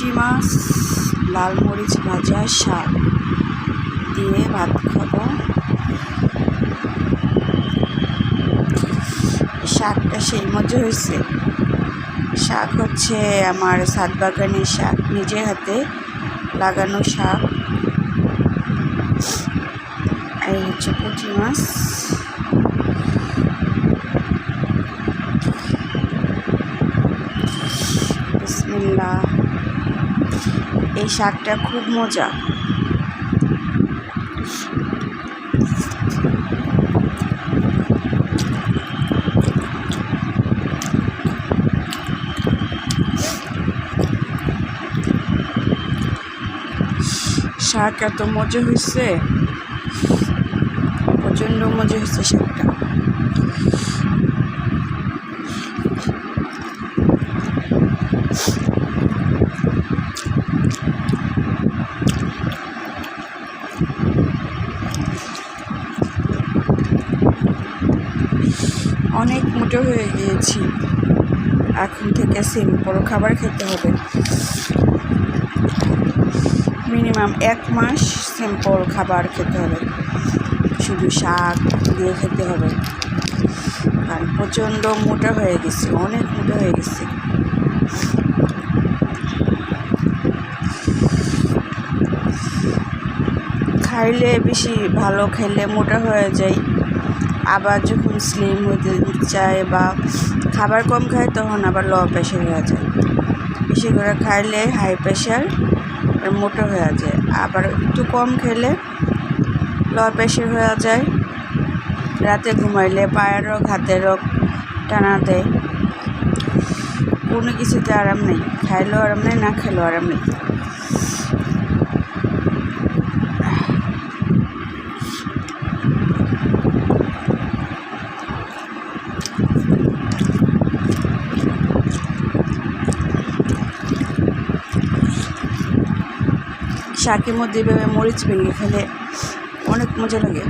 পুঁটি মাছ, লাল মরিচ ভাজা, শাক দিয়ে ভাত খাব। শাকটা সেই মজা হয়েছে। শাক হচ্ছে আমার সাত বাগানের শাক, নিজের হাতে লাগানো শাক। এই হচ্ছে পুঁটি মাছ। এই শাকটা খুব মজা। শাক এত মজা হয়েছে প্রচণ্ড মজা হয়েছে শাকটা। অনেক মোটো হয়ে গিয়েছি। এখন থেকে সিম্পল খাবার খেতে হবে। মিনিমাম এক মাস সিম্পল খাবার খেতে হবে। শুধু শাক দিয়ে খেতে হবে। আর প্রচণ্ড মোটা হয়ে গেছি, অনেক মোটা হয়ে গেছি। খাইলে বেশি ভালো খেলে মোটা হয়ে যায়। আবার যখন স্লিম হতে চায় বা খাবার কম খায়, তখন আবার লো প্রেশার হয়ে যায়। বেশি করে খাইলে হাই প্রেশার মোটা হয়ে যায়। আবার একটু কম খেলে লো প্রেশার হয়ে যায়। রাতে ঘুমাইলে পায়ের রোগ, হাতের রোগ টানা দেয়। কোনো কিছুতে আরাম নেই। খাইলেও আরাম নেই, না খেলেও আরাম নেই। শাকের মধ্যে এভাবে মরিচ ভেঙে খেলে অনেক মজা লাগে।